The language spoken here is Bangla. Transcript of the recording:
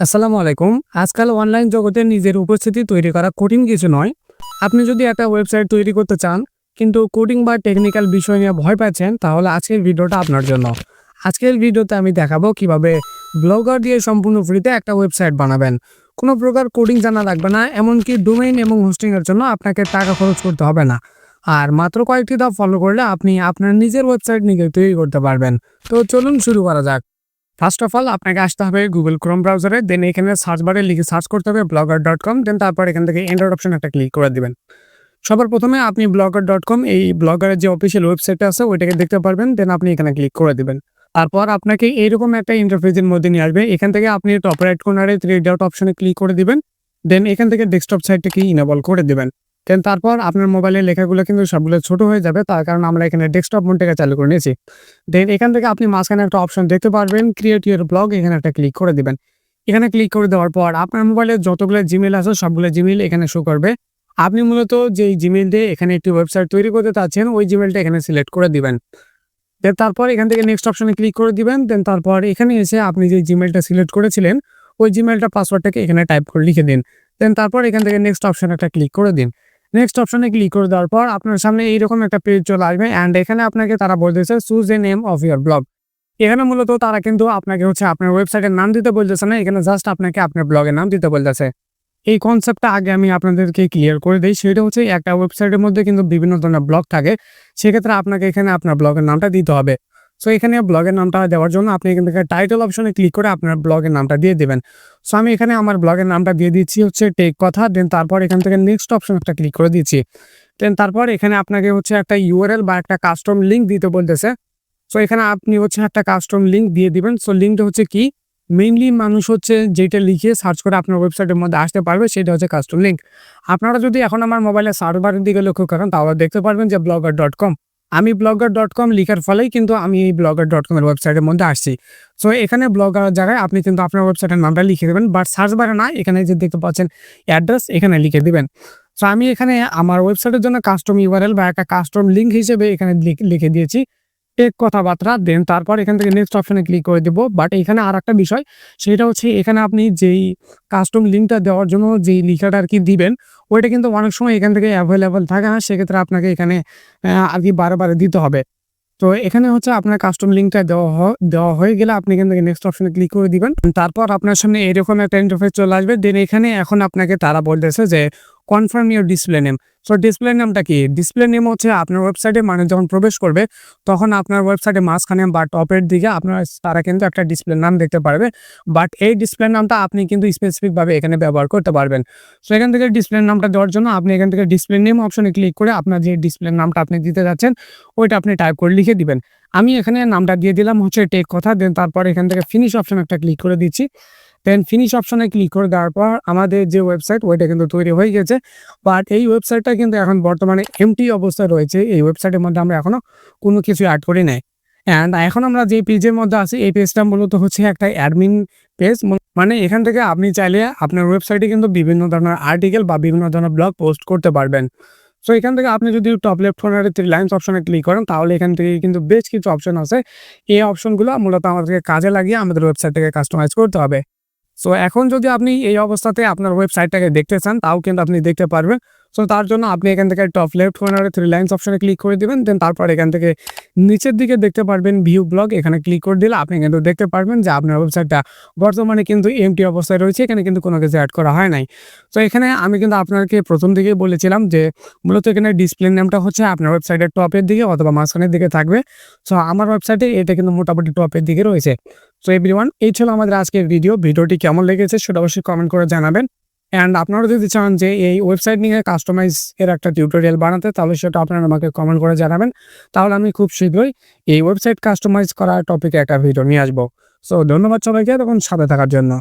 আসসালামু আলাইকুম। আজকাল অনলাইন জগতে নিজের উপস্থিতি তৈরি করা কঠিন কিছু নয়। আপনি যদি একটা ওয়েবসাইট তৈরি করতে চান, কিন্তু কোডিং বা টেকনিক্যাল বিষয় নিয়ে ভয় পাচ্ছেন, তাহলে আজকের ভিডিওটা আপনার জন্য। আজকের ভিডিওতে আমি দেখাবো কীভাবে ব্লগার দিয়ে সম্পূর্ণ ফ্রিতে একটা ওয়েবসাইট বানাবেন। কোনো প্রকার কোডিং জানা লাগবে না, এমনকি ডোমেইন এবং হোস্টিংয়ের জন্য আপনাকে টাকা খরচ করতে হবে না। আর মাত্র কয়েকটি ধাপ ফলো করলে আপনি আপনার নিজের ওয়েবসাইট নিজে তৈরি করতে পারবেন। তো চলুন শুরু করা যাক। ফার্স্ট অফ অল আপনাকে আসতে হবে গুগল ক্রোম ব্রাউজারে দেন এখানে সার্চ বারে লিখে সার্চ করতে হবে ব্লগার ডট কম দেন তারপর এখান থেকে এন্ডার অপশন একটা ক্লিক করে দিবেন। সবার প্রথমে আপনি ব্লগার ডট কম এই ব্লগারের যে অফিসিয়াল ওয়েবসাইটটা আছে, ওইটাকে দেখতে পারবেন দেন আপনি এখানে ক্লিক করে দিবেন। তারপর আপনাকে এইরকম একটা ইন্টারফেসের মধ্যে নিয়ে আসবে, এখান থেকে আপনি টপ রাইট কর্নারে থ্রি ডট অপশনে ক্লিক করে দিবেন দেন এখান থেকে ডেস্কটপ সাইটটাকে ইনেবল করে দিবেন। দেন তারপর আপনার মোবাইলের লেখাগুলো কিন্তু সবগুলো ছোট হয়ে যাবে, তার কারণ আমরা এখানে ডেস্কটপ মোডটাকে চালু করে নিয়েছি। দেন এখান থেকে আপনি মাঝখানে একটা অপশন দেখতে পারবেন ক্রিয়েট ইউর ব্লগ এখানে একটা ক্লিক করে দিবেন। এখানে ক্লিক করে দেওয়ার পর আপনার মোবাইলে যতগুলো জিমেল আছে, সবগুলো জিমেল এখানে শো করবে। আপনি মূলত যেই জিমেল দিয়ে এখানে একটি ওয়েবসাইট তৈরি করতে চাচ্ছেন, ওই জিমেলটা এখানে সিলেক্ট করে দিবেন। দেন তারপর এখান থেকে নেক্সট অপশনে ক্লিক করে দিবেন দেন তারপর এখানে এসে আপনি যে জিমেলটা সিলেক্ট করেছিলেন, ওই জিমেলটা পাসওয়ার্ডটাকে এখানে টাইপ করে লিখে দিন। দেন তারপর এখান থেকে নেক্সট অপশন একটা ক্লিক করে দিন। নেক্সট অপশনে ক্লিক করে দেওয়ার পর আপনার সামনে এইরকম একটা পেজ চলে আসবে অ্যান্ড এখানে আপনাকে তারা বলতেছে choose a name of your blog এখানে মূলত তারা কিন্তু আপনাকে হচ্ছে আপনার ওয়েবসাইটের নাম দিতে বলতেছে না, এখানে জাস্ট আপনাকে আপনার ব্লগের নাম দিতে বলতেছে। এই কনসেপ্টটা আগে আমি আপনাদেরকে ক্লিয়ার করে দিই, সেটা হচ্ছে একটা ওয়েবসাইটের মধ্যে কিন্তু বিভিন্ন ধরনের ব্লগ থাকে, সেক্ষেত্রে আপনাকে এখানে আপনার ব্লগের নামটা দিতে হবে। সো এখানে ব্লগের নামটা দেওয়ার জন্য আপনি এখান থেকে টাইটেল অপশনে ক্লিক করে আপনার ব্লগের নামটা দিয়ে দেবেন। সো আমি এখানে আমার ব্লগের নামটা দিয়ে দিচ্ছি হচ্ছে টেক কথা দেন তারপর এখান থেকে নেক্সট অপশন একটা ক্লিক করে দিচ্ছি। দেন তারপর এখানে আপনাকে হচ্ছে একটা ইউআরএল বা একটা কাস্টম লিঙ্ক দিতে বলতেছে। সো এখানে আপনি হচ্ছে একটা কাস্টম লিঙ্ক দিয়ে দিবেন। সো লিঙ্কটা হচ্ছে কি? মেইনলি মানুষ হচ্ছে যেটা লিখে সার্চ করে আপনার ওয়েবসাইটের মধ্যে আসতে পারবে, সেটা হচ্ছে কাস্টম লিঙ্ক আপনারা যদি এখন আমার মোবাইলে সার্ভারের দিকে লক্ষ্য করেন, তাহলে দেখতে পারবেন যে ব্লগার ডট কম আমি ব্লগার ডট কম লিখার ফলেই কিন্তু আমি এই ব্লগার ডট কমের ওয়েবসাইটের মধ্যে আসছি। সো এখানে ব্লগার জায়গায় আপনি কিন্তু আপনার ওয়েবসাইটের নামটা লিখে দেবেন বাট সার্চ বারে না, এখানে যে দেখতে পাচ্ছেন অ্যাড্রেস এখানে লিখে দেবেন। সো আমি এখানে আমার ওয়েবসাইটের জন্য কাস্টম ইউআরএল বা একটা কাস্টম লিঙ্ক হিসেবে এখানে লিখে দিয়েছি। এক কথাবার্তা দেন। তারপর এখান থেকে নেক্সট অপশানে ক্লিক করে দেবো। বাট এখানে আর একটা বিষয়, সেটা হচ্ছে এখানে আপনি যেই কাস্টম লিঙ্কটা দেওয়ার জন্য যেই লিখাটা আর কি দিবেন, ওইটা কিন্তু অনেক সময় এখান থেকে অ্যাভেলেবেল থাকে না। সেক্ষেত্রে আপনাকে এখানে আর কি বারে বারে দিতে হবে। তো এখানে হচ্ছে আপনার কাস্টম লিঙ্কটা দেওয়া দেওয়া হয়ে গেলে আপনি এখান থেকে নেক্সট অপশনে ক্লিক করে দিবেন। তারপর আপনার সামনে এরকম একটা ইন্টারফেস চলে আসবে। দেন এখানে এখন আপনাকে তারা বলতেছে যে confirm your display name so display নেমটা কি? ডিসপ্লে নেম হচ্ছে আপনার ওয়েবসাইটে মানে যখন প্রবেশ করবে, তখন আপনার ওয়েবসাইটে মাঝখানে বা টপের দিকে আপনার তারা কিন্তু একটা ডিসপ্লে নাম দেখতে পারবে। বাট এই ডিসপ্লে নামটা আপনি কিন্তু স্পেসিফিকভাবে এখানে ব্যবহার করতে পারবেন। সো এখান থেকে ডিসপ্লে নামটা দেওয়ার জন্য আপনি এখান থেকে ডিসপ্লে নেম অপশনে ক্লিক করে আপনার যে ডিসপ্লে নামটা আপনি দিতে যাচ্ছেন, ওইটা আপনি টাইপ করে লিখে দিবেন। আমি এখানে নামটা দিয়ে দিলাম, হচ্ছে টেক কথা দেন তারপর এখান থেকে ফিনিশ অপশন একটা ক্লিক করে দিচ্ছি। দেন ফিনিশ অপশনে ক্লিক করে দেওয়ার পর আমাদের যে ওয়েবসাইট ওইটা কিন্তু তৈরি হয়ে গেছে। বাট এই ওয়েবসাইটটা কিন্তু এখন বর্তমানে এমটি অবস্থায় রয়েছে। এই ওয়েবসাইটের মধ্যে আমরা এখনও কোনো কিছু অ্যাড করি নাই। অ্যান্ড এখন আমরা যে পেজের মধ্যে আছি, এই পেজটা মূলত হচ্ছে একটা অ্যাডমিন পেজ মানে এখান থেকে আপনি চাইলে আপনার ওয়েবসাইটে কিন্তু বিভিন্ন ধরনের আর্টিকেল বা বিভিন্ন ধরনের ব্লগ পোস্ট করতে পারবেন। সো এখান থেকে আপনি যদি টপ লেফট কর্নারে থ্রি লাইন্স অপশনে ক্লিক করেন, তাহলে এখান থেকে কিন্তু বেশ কিছু অপশন আছে। এই অপশনগুলো মূলত আমাদেরকে কাজে লাগিয়ে আমাদের ওয়েবসাইটটাকে কাস্টমাইজ করতে হবে। সো এখন যদি আপনি এই অবস্থাতে আপনার ওয়েবসাইটটাকে দেখতে চান, তাও কিন্তু আপনি দেখতে পারবেন। সো তার জন্য আপনি এখান থেকে টপ লেফট কর্নারে থ্রি লাইন্স অপশনে ক্লিক করে দেবেন দেন তারপর এখান থেকে নিচের দিকে দেখতে পারবেন ভিউ ব্লগ এখানে ক্লিক করে দিলে আপনি কিন্তু দেখতে পারবেন যে আপনার ওয়েবসাইটটা বর্তমানে কিন্তু এমটি অবস্থায় রয়েছে, এখানে কিন্তু কোনো কিছু অ্যাড করা হয় নাই। তো এখানে আমি কিন্তু আপনাকে প্রথম দিকেই বলেছিলাম যে মূলত এখানে ডিসপ্লে নামটা হচ্ছে আপনার ওয়েবসাইটের টপের দিকে অথবা মাঝখানের দিকে থাকবে। সো আমার ওয়েবসাইটে এটা কিন্তু মোটামুটি টপের দিকে রয়েছে। সো এভরিওয়ান এই ছিল আমাদের আজকের ভিডিও ভিডিওটি কেমন লেগেছে সেটা অবশ্যই কমেন্ট করে জানাবেন। অ্যান্ড আপনারা যদি চান যে এই ওয়েবসাইট নিয়ে কাস্টমাইজ এর একটা টিউটোরিয়াল বানাতে, তাহলে সেটা আপনারা আমাকে কমেন্ট করে জানাবেন। তাহলে আমি খুব শীঘ্রই এই ওয়েবসাইট কাস্টমাইজ করার টপিকে একটা ভিডিও নিয়ে আসব। সো ধন্যবাদ সবাইকে, তখন সাথে থাকার জন্য।